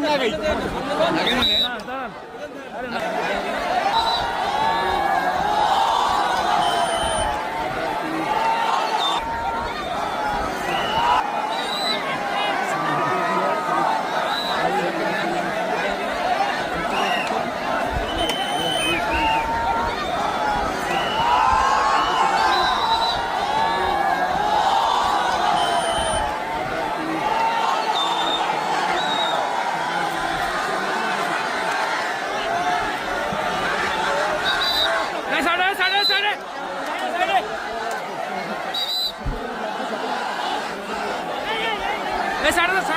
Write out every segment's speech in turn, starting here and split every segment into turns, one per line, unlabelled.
नाही সাড়ে দশ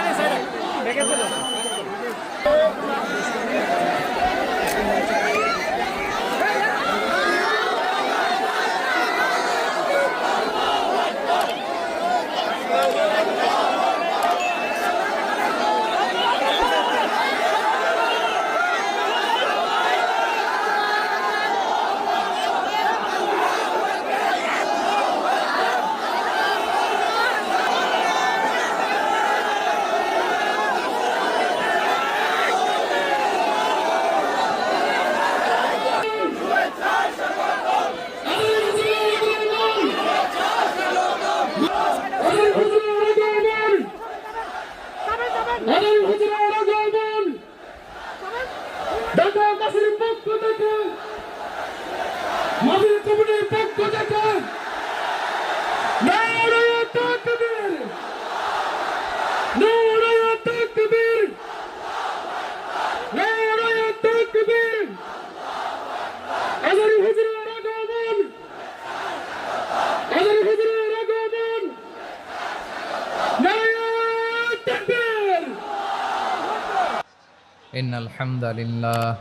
إن الحمد لله.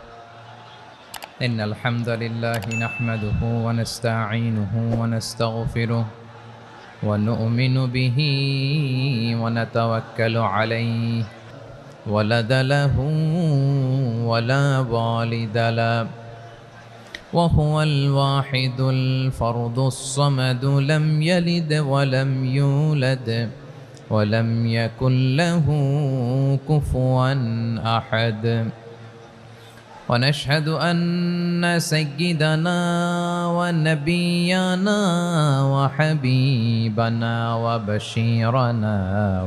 إن الحمد لله نحمده ونستعينه ونستغفره ونؤمن به ونتوكل عليه. ولد له ولا والد له. وهو الواحد الفرد الصمد لم يلد ولم يولد. ولم يكن له كفوا أحد. ونشهد أن سيدنا ونبينا وحبيبنا وبشيرنا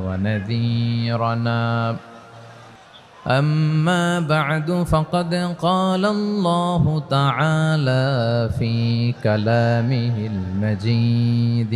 ونذيرنا. أما بعد فقد قال الله تعالى في كلامه المجيد.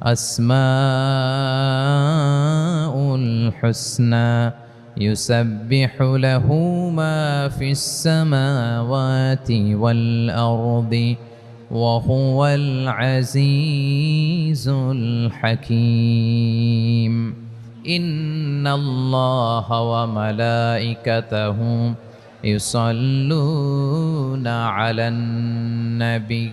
الأسماء الحسنى يسبح له ما في السماوات والأرض وهو العزيز الحكيم. إن الله وملائكته يصلون على النبي.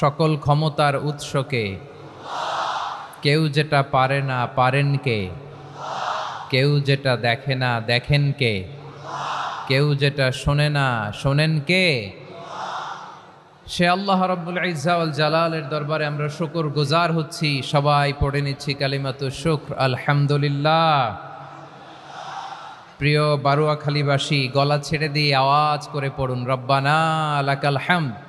সকল ক্ষমতার উৎসকে। কেউ যেটা পারে না পারেন কে? কেউ যেটা দেখে না দেখেন কে? কেউ যেটা শোনে না শোনেন কে? সে আল্লাহ রব্বুল ইজাউল জালালের দরবারে আমরা শুকর গুজার হচ্ছি। সবাই পড়ে নিচ্ছি কালিমাত শুক্র। আলহামদুলিল্লাহ। প্রিয় বারুয়াখালীবাসী, গলা ছেড়ে দিয়ে আওয়াজ করে পড়ুন। রব্বানা লাকাল হামদ।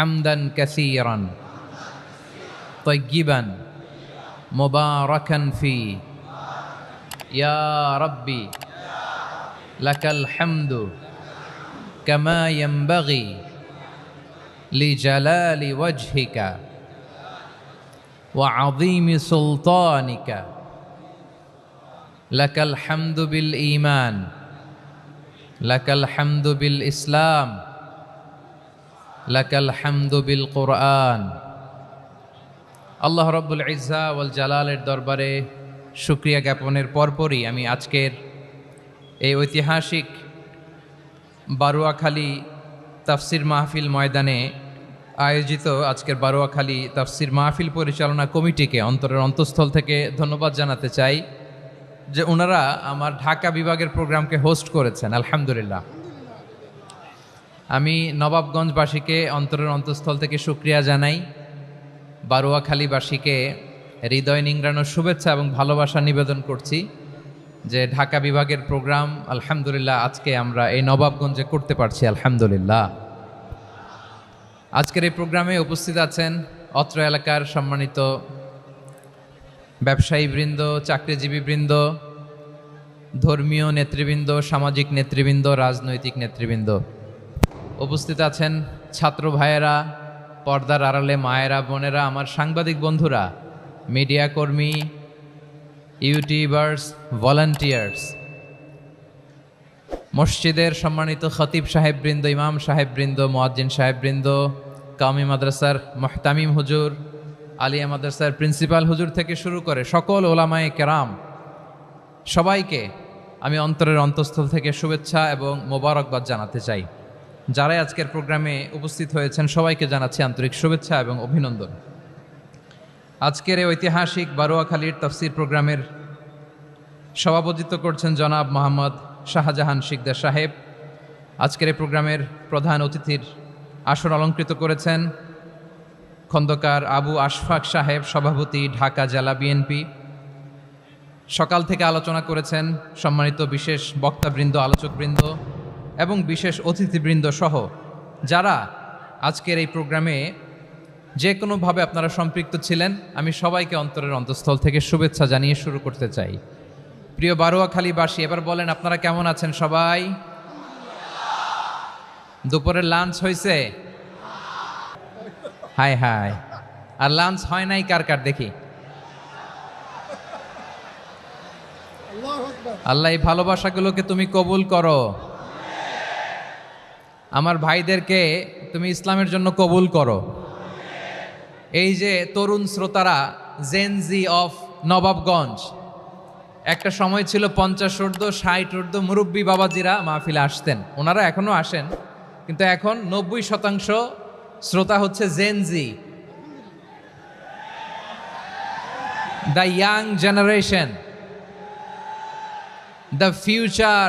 حمدا كثيرا طيبا مباركا فيه. يا ربي لك الحمد كما ينبغي لجلال وجهك وعظيم سلطانك. لك الحمد بالإيمان لك الحمد بالإسلام. লাকাল হামদু বিল কোরআন। আল্লাহ রব্বুল ইজ্জা ওয়াল জালালের দরবারে শুক্রিয়া জ্ঞাপনের পরপরই আমি আজকের এই ঐতিহাসিক বারুয়াখালী তাফসির মাহফিল ময়দানে আয়োজিত আজকের বারুয়াখালী তাফসির মাহফিল পরিচালনা কমিটিকে অন্তরের অন্তঃস্থল থেকে ধন্যবাদ জানাতে চাই যে ওনারা আমার ঢাকা বিভাগের প্রোগ্রামকে হোস্ট করেছেন, আলহামদুলিল্লাহ। আমি নবাবগঞ্জবাসীকে অন্তরের অন্তঃস্থল থেকে সুক্রিয়া জানাই, বারুয়াখালীবাসীকে হৃদয় নিংড়ানোর শুভেচ্ছা এবং ভালোবাসা নিবেদন করছি যে ঢাকা বিভাগের প্রোগ্রাম, আলহামদুলিল্লাহ, আজকে আমরা এই নবাবগঞ্জে করতে পারছি, আলহামদুলিল্লাহ। আজকের এই প্রোগ্রামে উপস্থিত আছেন অত্র এলাকার সম্মানিত ব্যবসায়ী বৃন্দ চাকরিজীবী বৃন্দ ধর্মীয় নেতৃবৃন্দ, সামাজিক নেতৃবৃন্দ, রাজনৈতিক নেতৃবৃন্দ। উপস্থিত আছেন ছাত্র ভাইয়েরা, পর্দার আড়ালে মায়েরা, বোনেরা, আমার সাংবাদিক বন্ধুরা, মিডিয়া কর্মী, ইউটিউবার্স, ভলান্টিয়ার্স, মসজিদের সম্মানিত খতিব সাহেববৃন্দ, ইমাম সাহেববৃন্দ, মোয়াজ্জিন সাহেববৃন্দ কামি মাদ্রাসার মহতামিম হুজুর, আলিয়া মাদ্রাসার প্রিন্সিপাল হুজুর থেকে শুরু করে সকল ওলামায়ে কেরাম, সবাইকে আমি অন্তরের অন্তঃস্থল থেকে শুভেচ্ছা এবং মোবারকবাদ জানাতে চাই। যারাই আজকের প্রোগ্রামে উপস্থিত হয়েছেন, সবাইকে জানাচ্ছি আন্তরিক শুভেচ্ছা এবং অভিনন্দন। আজকের এই ঐতিহাসিক বারোয়াখালীর তফসির প্রোগ্রামের সভাপতিত্ব করছেন জনাব মোহাম্মদ শাহজাহান শিকদার সাহেব। আজকের এই প্রোগ্রামের প্রধান অতিথির আসন অলঙ্কৃত করেছেন খন্দকার আবু আশফাক সাহেব, সভাপতি ঢাকা জেলা বিএনপি। সকাল থেকে আলোচনা করেছেন সম্মানিত বিশেষ বক্তাবৃন্দ, আলোচকবৃন্দ এবং বিশেষ অতিথিবৃন্দ সহ যারা আজকের এই প্রোগ্রামে যে কোনোভাবে আপনারা সম্পৃক্ত ছিলেন, আমি সবাইকে অন্তরের অন্তঃস্থল থেকে শুভেচ্ছা জানিয়ে শুরু করতে চাই। প্রিয় বারোয়াখালীবাসী এবার বলেন আপনারা কেমন আছেন সবাই? দুপুরের লাঞ্চ হয়েছে হাই হাই আর লাঞ্চ হয় নাই কার কার দেখি? আল্লাহ এই ভালোবাসাগুলোকে তুমি কবুল করো। আমার ভাইদেরকে তুমি ইসলামের জন্য কবুল করো। এই যে তরুণ শ্রোতারা জেনজি অফ নবাবগঞ্জ, একটা সময় ছিল পঞ্চাশ ঊর্ধ্ব, ষাট ঊর্ধ্ব মুরব্বী বাবাজিরা মাহফিলে আসতেন। ওনারা এখনও আসেন, কিন্তু এখন নব্বই শতাংশ শ্রোতা হচ্ছে Gen Z the young generation the future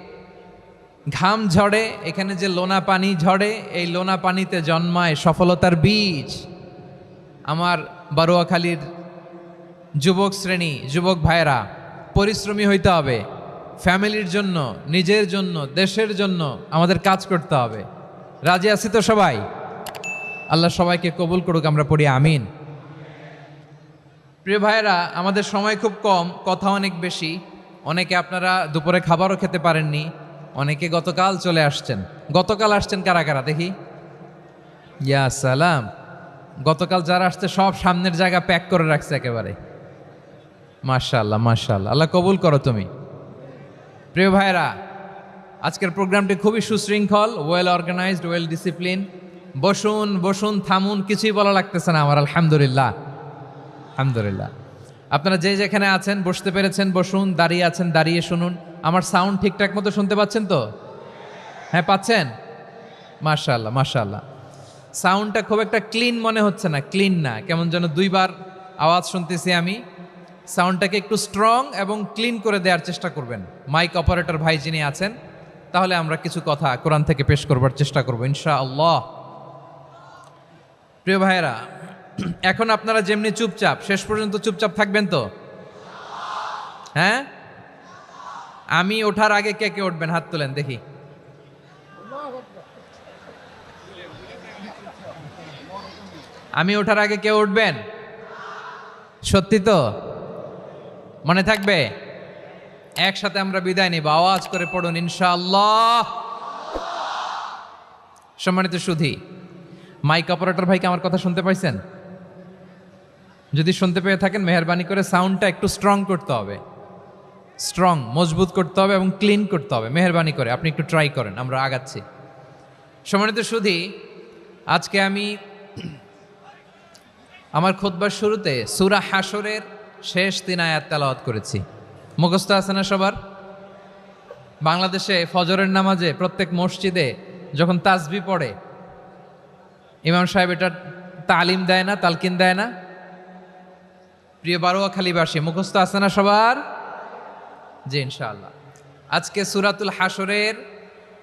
ঘাম ঝরে, এখানে যে লোনা পানি ঝরে, এই লোনা পানিতে জন্মায় সফলতার বীজ। আমার বারোয়াখালীর যুবক শ্রেণি, যুবক ভাইয়েরা, পরিশ্রমী হইতে হবে, ফ্যামিলির জন্য, নিজের জন্য, দেশের জন্য আমাদের কাজ করতে হবে। রাজি আছি তো সবাই? আল্লাহ সবাইকে কবুল করুক, আমরা পড়ি আমিন। প্রিয় ভাইরা আমাদের সময় খুব কম, কথা অনেক বেশি। অনেকে আপনারা দুপুরে খাবারও খেতে পারেননি। অনেকে গতকাল চলে আসছেন। গতকাল আসছেন কারা কারা? দেখি। ইয়া সালাম। গতকাল যারা আসছে সব সামনের জায়গা প্যাক করে রাখছে একেবারে। মাশাল্লাহ মাশাল্লাহ আল্লাহ কবুল করো তুমি। প্রিয় ভাইরা আজকের প্রোগ্রামটি খুবই সুশৃঙ্খল ওয়েল অর্গানাইজড ওয়েল ডিসিপ্লিন বসুন বসুন, থামুন, কিছুই বলা লাগতেছে না আমার, আলহামদুলিল্লাহ। আলহামদুলিল্লাহ। আপনারা যে যেখানে আছেন, বসতে পেরেছেন, বসুন, দাঁড়িয়ে আছেন, দাঁড়িয়ে শুনুন। আমার সাউন্ড ঠিকঠাক মতো শুনতে পাচ্ছেন তো? হ্যাঁ পাচ্ছেন? মাশাল্লাহ মাশাল্লাহ সাউন্ডটা খুব একটা ক্লিন মনে হচ্ছে না ক্লিন না। কেমন যেন দুইবার আওয়াজ শুনতেছি আমি। সাউন্ডটাকে একটু স্ট্রং এবং ক্লিন করে দেওয়ার চেষ্টা করবেন। মাইক অপারেটর ভাই যিনি আছেন, তাহলে আমরা কিছু কথা কোরআন থেকে পেশ করবার চেষ্টা করব ইনশা আল্লাহ প্রিয় ভাইয়েরা, এখন আপনারা যেমনি চুপচাপ, শেষ পর্যন্ত চুপচাপ থাকবেন তো? হ্যাঁ? আমি ওঠার আগে কে কে উঠবেন? হাত তোলেন, দেখি। আমি ওঠার আগে কে উঠবেন? সত্যি তো? মনে থাকবে? একসাথে আমরা বিদায় নিব। আওয়াজ করে পড়ুন, ইনশাআল্লাহ। সম্মানিত সুধি, মাইক অপারেটর ভাইকে আমার কথা শুনতে পাইছেন? যদি শুনতে পেয়ে থাকেন, মেহরবানি করে সাউন্ডটা একটু স্ট্রং করতে হবে। স্ট্রং মজবুত করতে হবে এবং ক্লিন করতে হবে। মেহরবানি করে। আপনি একটু ট্রাই করেন, আমরা আগাচ্ছি। সম্মানিত সুধী, আজকে আমি আমার খোদবার শুরুতে সুরা হাসরের শেষ তিন আয়াত তেলাওয়াত করেছি। মুখস্থ আছে না সবার? বাংলাদেশে ফজরের নামাজে প্রত্যেক মসজিদে যখন তাসবি পড়ে, ইমাম সাহেব এটা তালিম দেয় না, তালকিন দেয় না? প্রিয় বারোয়াখালীবাসী, মুখস্থ আছে না সবার? জি, ইনশাআল্লাহ। আজকে সুরাতুল হাসরের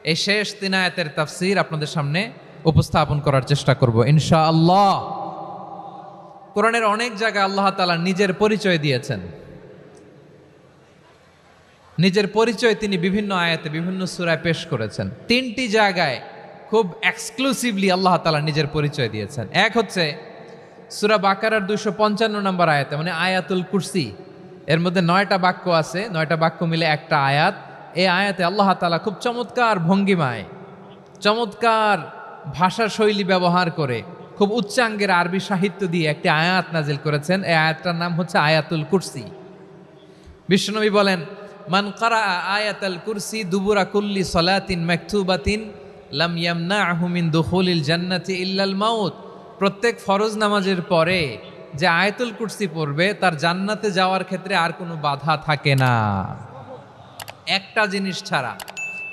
এই শেষ তিন তাফসির আপনাদের সামনে উপস্থাপন করার চেষ্টা করব, ইনশাআল্লাহ। কোরআনের অনেক জায়গায় আল্লাহ তালা নিজের পরিচয় দিয়েছেন। নিজের পরিচয় তিনি বিভিন্ন আয়াতে, বিভিন্ন সুরায় পেশ করেছেন। তিনটি জায়গায় খুব এক্সক্লুসিভলি আল্লাহ তালা নিজের পরিচয় দিয়েছেন। এক হচ্ছে সুরা বাকারার দুশো পঞ্চান্ন নম্বর আয়াতে মানে আয়াতুল কুরসি। এর মধ্যে নয়টা বাক্য আছে, নয়টা বাক্য মিলে একটা আয়াত। এই আয়াতে আল্লাহ তালা খুব চমৎকার ভঙ্গিমায়, চমৎকার ভাষা শৈলী ব্যবহার করে খুব উচ্চাঙ্গের আরবি সাহিত্য দিয়ে একটি আয়াত নাজিল করেছেন। এই আয়াতটার নাম হচ্ছে আয়াতুল কুরসি। বিশ্বনবী বলেন, মান কারা আয়াতাল কুরসি দুবুরা কুল্লি সলাতিন মাকতুবাতিন লাম ইয়ামনাহু মিন দুখুলিল জান্নাতি ইল্লাল মাউত। প্রত্যেক ফরজ নামাজের পরে যে আয়াতুল কুরসি পড়বে, তার জান্নাতে যাওয়ার ক্ষেত্রে আর কোনো বাধা থাকে না। একটা জিনিস ছাড়া,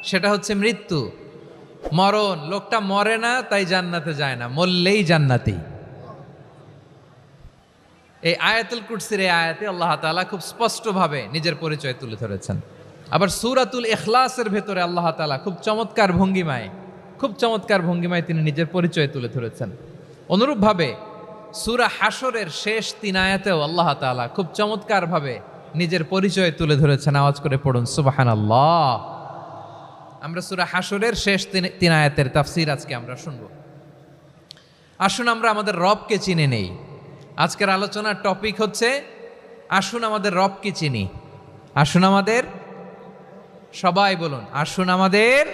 সেটা হচ্ছে মৃত্যু। মরণ, লোকটা মরে না, তাই জান্নাতে যায় না, মরলেই জান্নাতি। এই আয়াতুল কুরসির এই আয়াতে আল্লাহ তালা খুব স্পষ্টভাবে নিজের পরিচয় তুলে ধরেছেন। আবার সূরাতুল এখলাসের ভেতরে আল্লাহ তাআলা খুব চমৎকার ভঙ্গিমায়, খুব চমৎকার ভঙ্গিমায় তিনি নিজের পরিচয় তুলে ধরেছেন। অনুরূপভাবে সূরা হাসরের শেষ তিন আয়াতেও আল্লাহ তাআলা খুব চমৎকারভাবে নিজের পরিচয় তুলে ধরেছেন। আওয়াজ করে পড়ুন, সুবহানাল্লাহ। আমরা সুরা হাসরের শেষ তিন তিন আয়াতের তাফসীর আজকে আমরা শুনব। আসুন আমরা আমাদের রবকে চিনে নেই। আজকের আলোচনার টপিক হচ্ছে, আসুন আমাদের রবকে চিনি। আসুন আমাদের, সবাই বলুন, আসুন আমাদের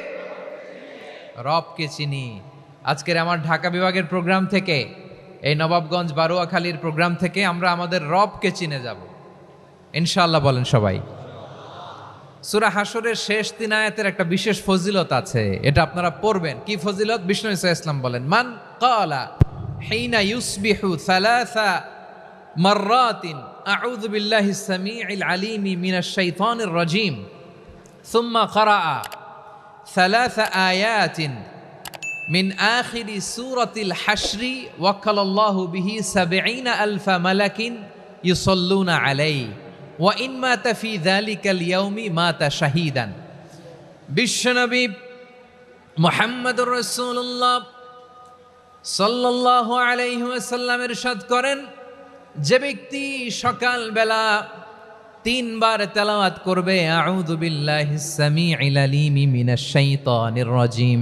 রবকে চিনি। আজকের আমার ঢাকা বিভাগের প্রোগ্রাম থেকে এই নবাবগঞ্জ বারোয়াখালীর প্রোগ্রাম থেকে আমরা আমাদের রবকে চিনে যাব। ইনশাল্লাহ বলেন সবাই। সুরা হাসরের শেষ তিন একটা বিশেষ ফজিলত আছে, এটা আপনারা পড়বেন। কি ফজিলত? বিষ্ণু ইসা ইসলাম বলেন, মান কলা হেইনা ইউসবিহু সালাসা মাররাতিন, আউযু বিল্লাহি সামিউল আলিমি মিনাশ শাইতানির রাজিম, সুম্মা ক্বারা সালাসা আয়াতিন মিন আখিরি সুরতিল হাসরি ওয়াকাল্লাহ বিহি সাবেইনা আলফা মালাকিন ইউসল্লুনা আলাই ওয়া ইন মা তাফি দালিকাল ইয়াউমি মা তা শাহিদান। বিশ্বনবী মোহাম্মদুর রসুল্লাহ সাল্লাহ আলাইসাল্লামের সাদ করেন, যে ব্যক্তি সকালবেলা তিনবার তেলাওয়াত করবে আউদুবিল্লাহ সামি ইলালিমি মিনাশ শাইতানির রাজিম।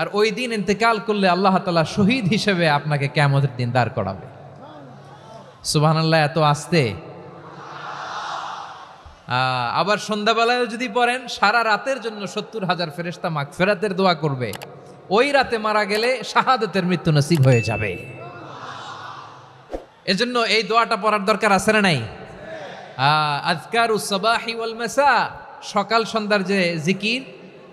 আর ওই দিন ইন্তেকাল করলে আল্লাহ তালা শহীদ হিসেবে আপনাকে কেমতের দিন দাঁড় করাবে। সুবহানাল্লাহ, এত আসতে। আবার সন্ধ্যাবেলায় যদি পড়েন, সারা রাতের জন্য সত্তর হাজার ফেরেস্তা মাগফিরাতের দোয়া করবে। ওই রাতে মারা গেলে শাহাদতের মৃত্যু নসিব হয়ে যাবে। এজন্য এই দোয়াটা পড়ার দরকার আছে না নাই? আজকার মাসা, সকাল সন্ধ্যার যে জিকির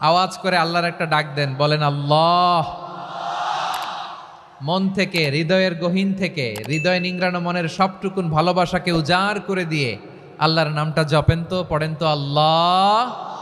আওয়াজ করে আল্লাহর একটা ডাক দেন, বলেন, আল্লাহ। মন থেকে, হৃদয়ের গহীন থেকে, হৃদয় নিংড়ানো মনের সবটুকুন ভালোবাসাকে উজাড় করে দিয়ে আল্লাহর নামটা জপেন তো, পড়েন তো, আল্লাহ।